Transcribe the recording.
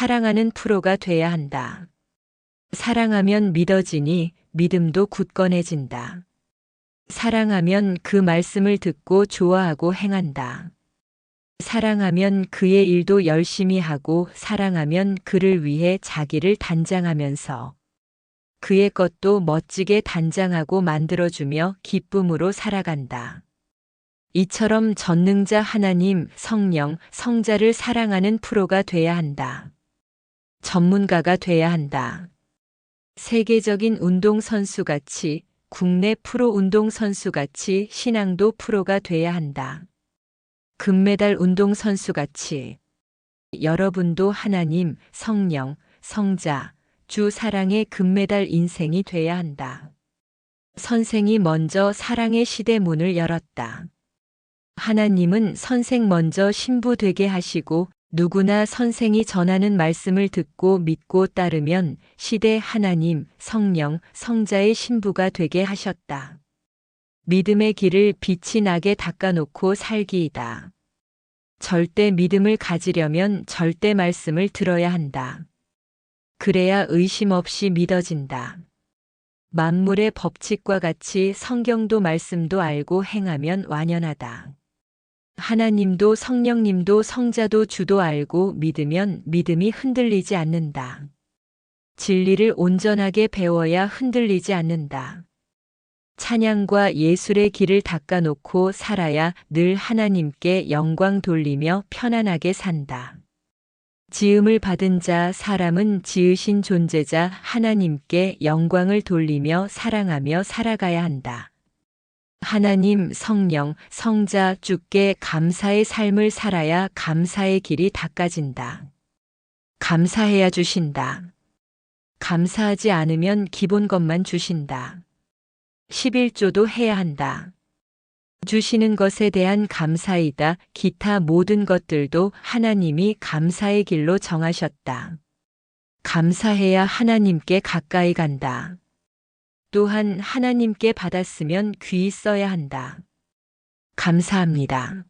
사랑하는 프로가 돼야 한다. 사랑하면 믿어지니 믿음도 굳건해진다. 사랑하면 그 말씀을 듣고 좋아하고 행한다. 사랑하면 그의 일도 열심히 하고 사랑하면 그를 위해 자기를 단장하면서 그의 것도 멋지게 단장하고 만들어주며 기쁨으로 살아간다. 이처럼 전능자 하나님, 성령, 성자를 사랑하는 프로가 돼야 한다. 전문가가 돼야 한다. 세계적인 운동선수 같이 국내 프로 운동선수 같이 신앙도 프로가 돼야 한다. 금메달 운동선수 같이 여러분도 하나님, 성령, 성자, 주 사랑의 금메달 인생이 돼야 한다. 선생이 먼저 사랑의 시대 문을 열었다. 하나님은 선생 먼저 신부 되게 하시고 누구나 선생이 전하는 말씀을 듣고 믿고 따르면 시대 하나님, 성령, 성자의 신부가 되게 하셨다. 믿음의 길을 빛이 나게 닦아놓고 살기이다. 절대 믿음을 가지려면 절대 말씀을 들어야 한다. 그래야 의심 없이 믿어진다. 만물의 법칙과 같이 성경도 말씀도 알고 행하면 완연하다. 하나님도 성령님도 성자도 주도 알고 믿으면 믿음이 흔들리지 않는다. 진리를 온전하게 배워야 흔들리지 않는다. 찬양과 예술의 길을 닦아놓고 살아야 늘 하나님께 영광 돌리며 편안하게 산다. 지음을 받은 자, 사람은 지으신 존재자 하나님께 영광을 돌리며 사랑하며 살아가야 한다. 하나님, 성령, 성자, 주께 감사의 삶을 살아야 감사의 길이 닦아진다. 감사해야 주신다. 감사하지 않으면 기본 것만 주신다. 11조도 해야 한다. 주시는 것에 대한 감사이다. 기타 모든 것들도 하나님이 감사의 길로 정하셨다. 감사해야 하나님께 가까이 간다. 또한 하나님께 받았으면 귀히 써야 한다. 감사합니다.